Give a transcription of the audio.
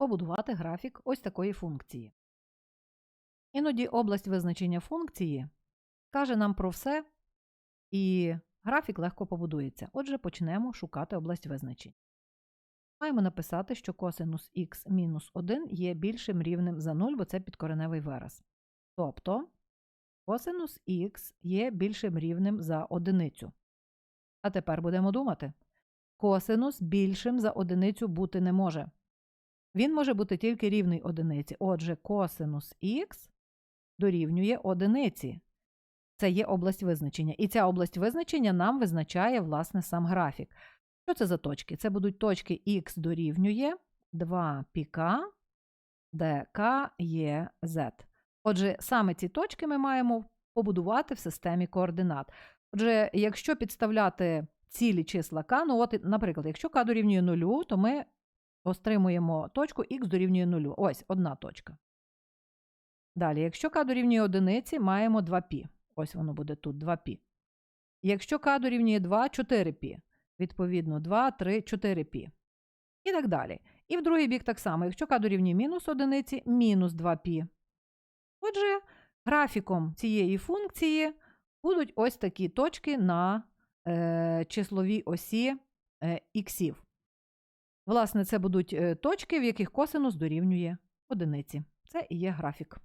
побудувати графік ось такої функції. Іноді область визначення функції каже нам про все, і графік легко побудується. Отже, почнемо шукати область визначень. Маємо написати, що косинус х мінус 1 є більшим рівнем за 0, бо це підкореневий вираз. Тобто косинус х є більшим рівнем за одиницю. А тепер будемо думати. Косинус більшим за одиницю бути не може. Він може бути тільки рівний одиниці. Отже, косинус х дорівнює одиниці. Це є область визначення. І ця область визначення нам визначає, власне, сам графік. Що це за точки? Це будуть точки х дорівнює 2 піка, де k є z. Отже, саме ці точки ми маємо побудувати в системі координат. Отже, якщо підставляти цілі числа k, ну от, наприклад, якщо k дорівнює 0, то ми отримуємо точку х дорівнює 0. Ось одна точка. Далі, якщо k дорівнює одиниці, маємо 2π. Ось воно буде тут 2π. Якщо k дорівнює 2, 4π. Відповідно, 2, 3, 4π. І так далі. І в другий бік так само. Якщо k дорівнює мінус одиниці, мінус 2π. Отже, графіком цієї функції будуть ось такі точки на е, числовій осі е, іксів. Власне, це будуть е, точки, в яких косинус дорівнює одиниці. Це і є графік.